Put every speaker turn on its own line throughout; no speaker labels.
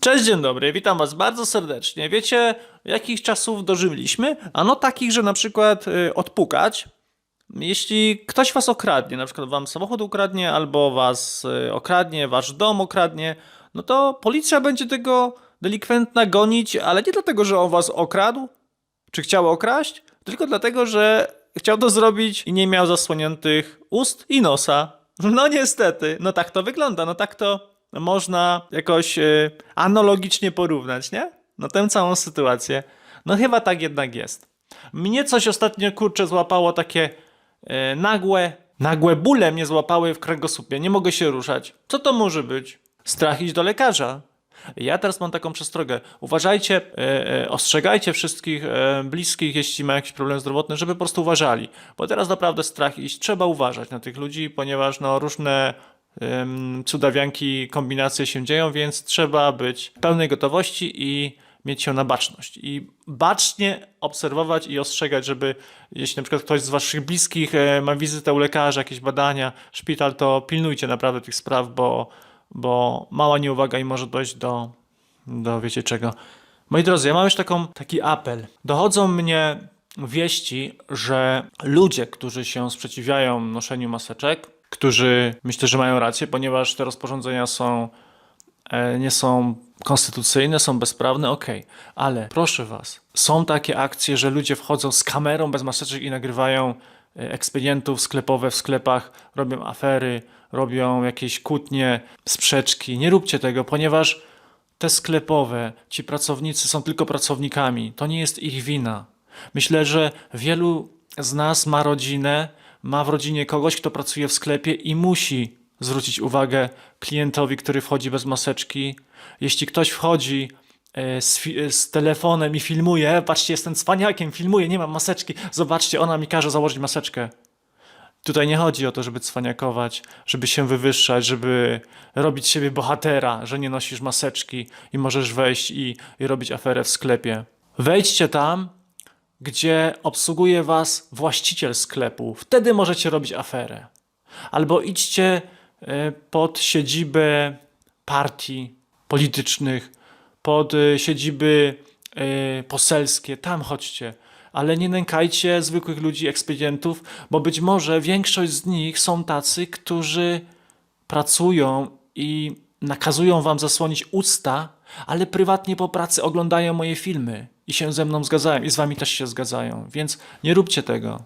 Cześć, dzień dobry, witam was bardzo serdecznie. Wiecie, jakich czasów dożyliśmy? Ano takich, że na przykład y, odpukać, jeśli ktoś was okradnie, na przykład wam samochód ukradnie, albo was y, okradnie, wasz dom okradnie, no to policja będzie tego delikwentna gonić, ale nie dlatego, że on was okradł, czy chciał okraść, tylko dlatego, że chciał to zrobić i nie miał zasłoniętych ust i nosa. No niestety, no tak to wygląda, no tak to można jakoś e, analogicznie porównać, nie? No tę całą sytuację. No chyba tak jednak jest. Mnie coś ostatnio, kurczę, złapało takie e, nagłe, nagłe bóle mnie złapały w kręgosłupie, nie mogę się ruszać. Co to może być? Strach iść do lekarza. Ja teraz mam taką przestrogę. Uważajcie, e, ostrzegajcie wszystkich bliskich, jeśli ma jakiś problem zdrowotny, żeby po prostu uważali. Bo teraz naprawdę strach iść. Trzeba uważać na tych ludzi, ponieważ no, różne cudawianki, kombinacje się dzieją, więc trzeba być pełnej gotowości i mieć się na baczność. I bacznie obserwować i ostrzegać, żeby jeśli na przykład ktoś z waszych bliskich e, ma wizytę u lekarza, jakieś badania, szpital, to pilnujcie naprawdę tych spraw, bo, bo mała nieuwaga i może dojść do, do wiecie czego. Moi drodzy, ja mam już taką, taki apel. Dochodzą mnie wieści, że ludzie, którzy się sprzeciwiają noszeniu maseczek, którzy myślę, że mają rację, ponieważ te rozporządzenia są e, nie są konstytucyjne, są bezprawne, okej, ale proszę was, są takie akcje, że ludzie wchodzą z kamerą bez maseczek i nagrywają e, ekspedientów sklepowe w sklepach, robią afery, robią jakieś kłótnie, sprzeczki. Nie róbcie tego, ponieważ te sklepowe, ci pracownicy są tylko pracownikami. To nie jest ich wina. Myślę, że wielu z nas ma rodzinę, ma w rodzinie kogoś, kto pracuje w sklepie i musi zwrócić uwagę klientowi, który wchodzi bez maseczki. Jeśli ktoś wchodzi e, z, e, z telefonem i filmuje, patrzcie, jestem cwaniakiem, filmuję, nie mam maseczki, zobaczcie, ona mi każe założyć maseczkę. Tutaj nie chodzi o to, żeby cwaniakować, żeby się wywyższać, żeby robić siebie bohatera, że nie nosisz maseczki i możesz wejść i, i robić aferę w sklepie. Wejdźcie tam, gdzie obsługuje was właściciel sklepu. Wtedy możecie robić aferę. Albo idźcie e, pod siedzibę partii politycznych, pod e, siedziby e, poselskie, tam chodźcie. Ale nie nękajcie zwykłych ludzi, ekspedientów, bo być może większość z nich są tacy, którzy pracują i nakazują wam zasłonić usta, ale prywatnie po pracy oglądają moje filmy i się ze mną zgadzają i z wami też się zgadzają, więc nie róbcie tego.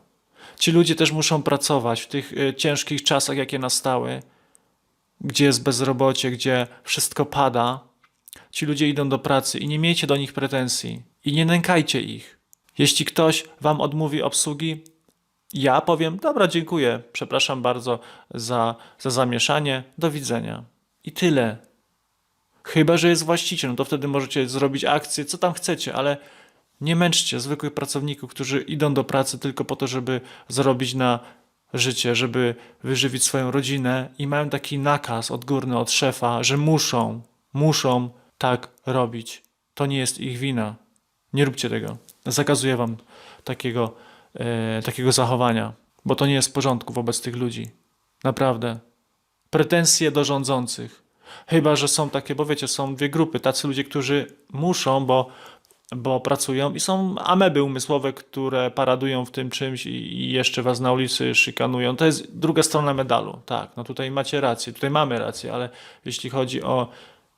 Ci ludzie też muszą pracować w tych y, ciężkich czasach, jakie nastały, gdzie jest bezrobocie, gdzie wszystko pada. Ci ludzie idą do pracy i nie miejcie do nich pretensji i nie nękajcie ich. Jeśli ktoś wam odmówi obsługi, ja powiem, dobra, dziękuję, przepraszam bardzo za, za zamieszanie, do widzenia. I tyle. Chyba, że jest właściciel, no to wtedy możecie zrobić akcję, co tam chcecie, ale nie męczcie zwykłych pracowników, którzy idą do pracy tylko po to, żeby zarobić na życie, żeby wyżywić swoją rodzinę i mają taki nakaz odgórny od szefa, że muszą, muszą tak robić. To nie jest ich wina. Nie róbcie tego. Zakazuję wam takiego, e, takiego zachowania, bo to nie jest w porządku wobec tych ludzi. Naprawdę. Pretensje do rządzących. Chyba, że są takie, bo wiecie, są dwie grupy. Tacy ludzie, którzy muszą, bo, bo pracują i są ameby umysłowe, które paradują w tym czymś i, i jeszcze was na ulicy szykanują. To jest druga strona medalu. Tak, no tutaj macie rację, tutaj mamy rację, ale jeśli chodzi o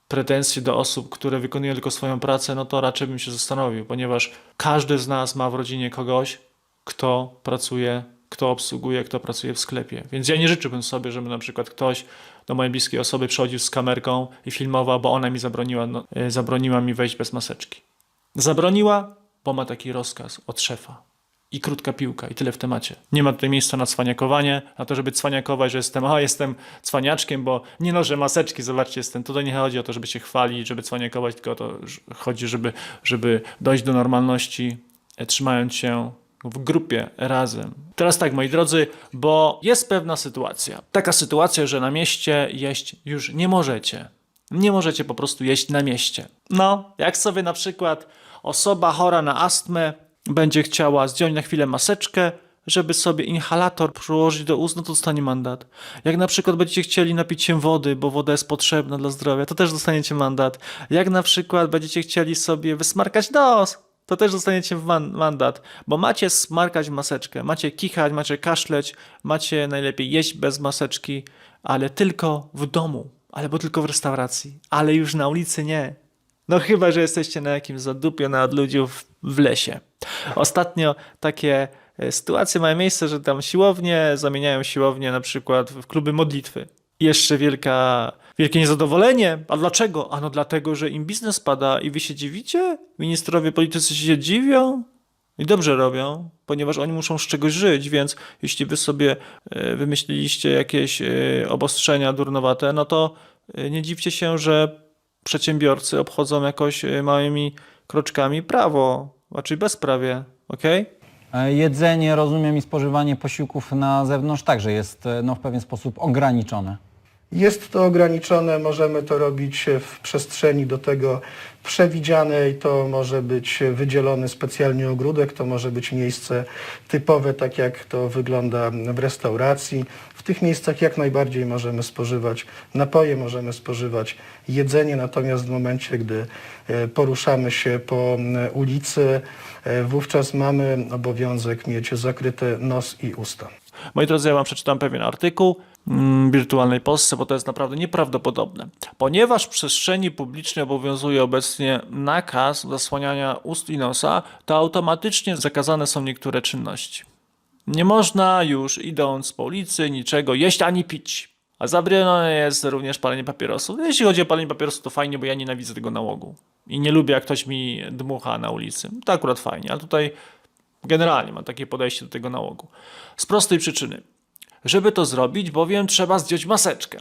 pretensje do osób, które wykonują tylko swoją pracę, no to raczej bym się zastanowił, ponieważ każdy z nas ma w rodzinie kogoś, kto pracuje, kto obsługuje, kto pracuje w sklepie. Więc ja nie życzyłbym sobie, żeby na przykład ktoś do mojej bliskiej osoby przychodził z kamerką i filmował, bo ona mi zabroniła, no, e, zabroniła mi wejść bez maseczki. Zabroniła, bo ma taki rozkaz od szefa. I krótka piłka, i tyle w temacie. Nie ma tutaj miejsca na cwaniakowanie, na to, żeby cwaniakować, że jestem, o, jestem cwaniaczkiem, bo nie noszę maseczki, zobaczcie, jestem. Tutaj nie chodzi o to, żeby się chwalić, żeby cwaniakować, tylko o to chodzi, żeby, żeby dojść do normalności, e, trzymając się w grupie razem. Teraz tak, moi drodzy, bo jest pewna sytuacja. Taka sytuacja, że na mieście jeść już nie możecie. Nie możecie po prostu jeść na mieście. No, jak sobie na przykład osoba chora na astmę będzie chciała zdjąć na chwilę maseczkę, żeby sobie inhalator przyłożyć do ust, no to dostanie mandat. Jak na przykład będziecie chcieli napić się wody, bo woda jest potrzebna dla zdrowia, to też dostaniecie mandat. Jak na przykład będziecie chcieli sobie wysmarkać nos, to też dostaniecie man- mandat, bo macie smarkać w maseczkę, macie kichać, macie kaszleć, macie najlepiej jeść bez maseczki, ale tylko w domu, albo tylko w restauracji, ale już na ulicy nie. No chyba, że jesteście na jakimś zadupie na ludziów w lesie. Ostatnio takie e, sytuacje mają miejsce, że tam siłownie zamieniają siłownie na przykład w kluby modlitwy. Jeszcze wielka, wielkie niezadowolenie. A dlaczego? Ano dlatego, że im biznes pada i wy się dziwicie? Ministrowie politycy się dziwią? I dobrze robią, ponieważ oni muszą z czegoś żyć, więc jeśli wy sobie e, wymyśliliście jakieś e, obostrzenia durnowate, no to e, nie dziwcie się, że przedsiębiorcy obchodzą jakoś małymi kroczkami prawo, raczej bezprawie, okej?
E, Jedzenie, rozumiem, i spożywanie posiłków na zewnątrz także jest e, no, w pewien sposób ograniczone.
Jest to ograniczone, możemy to robić w przestrzeni do tego przewidzianej. To może być wydzielony specjalnie ogródek, to może być miejsce typowe, tak jak to wygląda w restauracji. Tych miejscach jak najbardziej możemy spożywać napoje, możemy spożywać jedzenie, natomiast w momencie, gdy e, poruszamy się po ulicy, e, wówczas mamy obowiązek mieć zakryte nos i usta.
Moi drodzy, ja wam przeczytam pewien artykuł mm, wirtualnej Polsce, bo to jest naprawdę nieprawdopodobne. Ponieważ w przestrzeni publicznej obowiązuje obecnie nakaz zasłaniania ust i nosa, to automatycznie zakazane są niektóre czynności. Nie można już idąc po ulicy niczego jeść ani pić. A zabronione jest również palenie papierosów. Jeśli chodzi o palenie papierosów, to fajnie, bo ja nienawidzę tego nałogu. I nie lubię, jak ktoś mi dmucha na ulicy. To akurat fajnie, ale tutaj generalnie mam takie podejście do tego nałogu. Z prostej przyczyny. Żeby to zrobić, bowiem trzeba zdjąć maseczkę.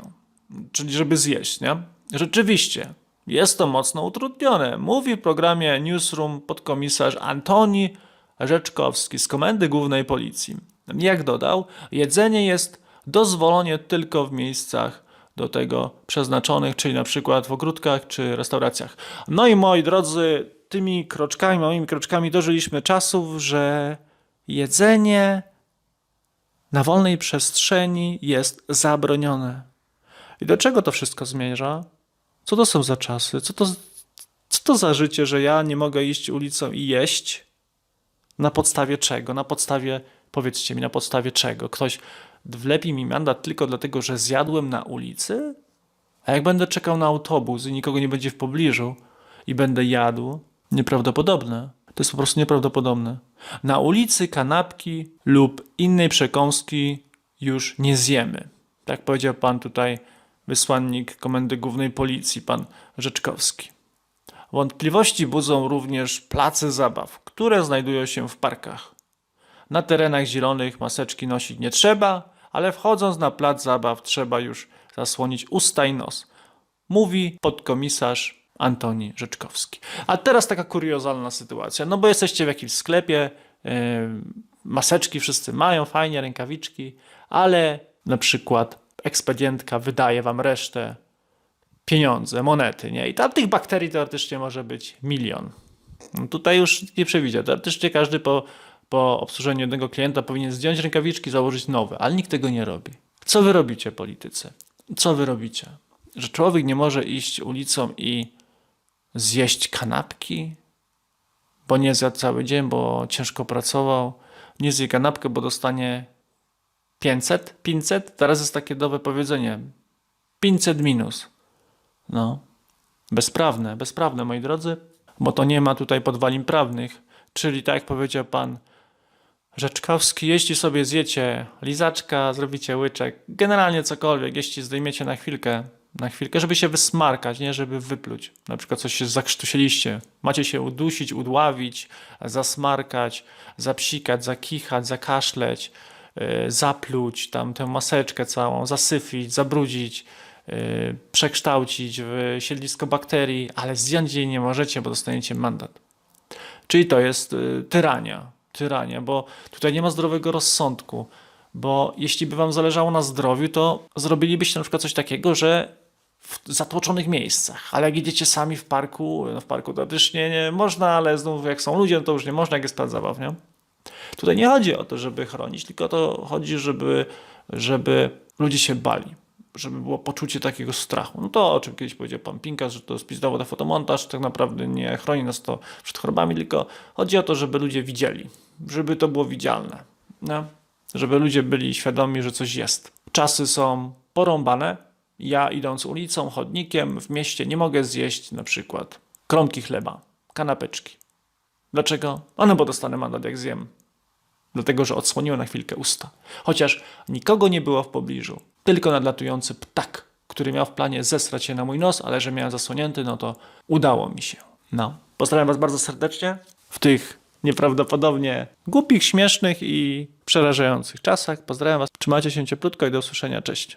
Czyli żeby zjeść, nie? Rzeczywiście, jest to mocno utrudnione. Mówi w programie Newsroom podkomisarz Antoni Rzeczkowski z Komendy Głównej Policji. Jak dodał, jedzenie jest dozwolone tylko w miejscach do tego przeznaczonych, czyli na przykład w ogródkach czy restauracjach. No i moi drodzy, tymi kroczkami, małymi kroczkami dożyliśmy czasów, że jedzenie na wolnej przestrzeni jest zabronione. I do czego to wszystko zmierza? Co to są za czasy? Co to, co to za życie, że ja nie mogę iść ulicą i jeść? Na podstawie czego? Na podstawie, powiedzcie mi, na podstawie czego? Ktoś wlepi mi mandat tylko dlatego, że zjadłem na ulicy? A jak będę czekał na autobus i nikogo nie będzie w pobliżu i będę jadł? Nieprawdopodobne. To jest po prostu nieprawdopodobne. Na ulicy kanapki lub innej przekąski już nie zjemy. Tak powiedział pan tutaj wysłannik Komendy Głównej Policji, pan Rzeczkowski. Wątpliwości budzą również place zabaw, które znajdują się w parkach. Na terenach zielonych maseczki nosić nie trzeba, ale wchodząc na plac zabaw trzeba już zasłonić usta i nos. Mówi podkomisarz Antoni Rzeczkowski. A teraz taka kuriozalna sytuacja, no bo jesteście w jakimś sklepie, yy, maseczki wszyscy mają, fajnie, rękawiczki, ale na przykład ekspedientka wydaje wam resztę pieniądze, monety, nie? I tam tych bakterii teoretycznie może być milion. No tutaj już nie przewidzę. Teoretycznie każdy po, po obsłużeniu jednego klienta powinien zdjąć rękawiczki, założyć nowe, ale nikt tego nie robi. Co wy robicie, politycy? Co wy robicie? Że człowiek nie może iść ulicą i zjeść kanapki, bo nie zjadł cały dzień, bo ciężko pracował. Nie zje kanapkę, bo dostanie 500? 500? Teraz jest takie nowe powiedzenie. 500 minus. No. Bezprawne, bezprawne, moi drodzy, bo to nie ma tutaj podwalin prawnych. Czyli tak jak powiedział pan Rzeczkowski, jeśli sobie zjecie lizaczka, zrobicie łyczek, generalnie cokolwiek, jeśli zdejmiecie na chwilkę, na chwilkę, żeby się wysmarkać, nie żeby wypluć. Na przykład coś się zakrztusieliście. Macie się udusić, udławić, zasmarkać, zapsikać, zakichać, zakaszleć, yy, zapluć tam tę maseczkę całą, zasyfić, zabrudzić, przekształcić w siedlisko bakterii, ale zdjąć jej nie możecie, bo dostaniecie mandat. Czyli to jest y, tyrania. Tyrania, bo tutaj nie ma zdrowego rozsądku. Bo jeśli by wam zależało na zdrowiu, to zrobilibyście na przykład coś takiego, że w zatłoczonych miejscach, ale jak idziecie sami w parku, no w parku też nie, można, ale znów jak są ludzie, no to już nie można, jak jest plac zabaw, nie? Tutaj nie chodzi o to, żeby chronić, tylko to chodzi, żeby, żeby ludzie się bali. Żeby było poczucie takiego strachu. No to, o czym kiedyś powiedział pan Pinkas, że to jest pizdowy fotomontaż, tak naprawdę nie chroni nas to przed chorobami, tylko chodzi o to, żeby ludzie widzieli, żeby to było widzialne. No? Żeby ludzie byli świadomi, że coś jest. Czasy są porąbane. Ja idąc ulicą, chodnikiem w mieście nie mogę zjeść na przykład kromki chleba, kanapeczki. Dlaczego? Ano bo dostanę mandat jak zjem. Dlatego, że odsłoniłem na chwilkę usta. Chociaż nikogo nie było w pobliżu. Tylko nadlatujący ptak, który miał w planie zesrać się na mój nos, ale że miałem zasłonięty, no to udało mi się. No. Pozdrawiam Was bardzo serdecznie w tych nieprawdopodobnie głupich, śmiesznych i przerażających czasach. Pozdrawiam Was. Trzymajcie się cieplutko i do usłyszenia. Cześć.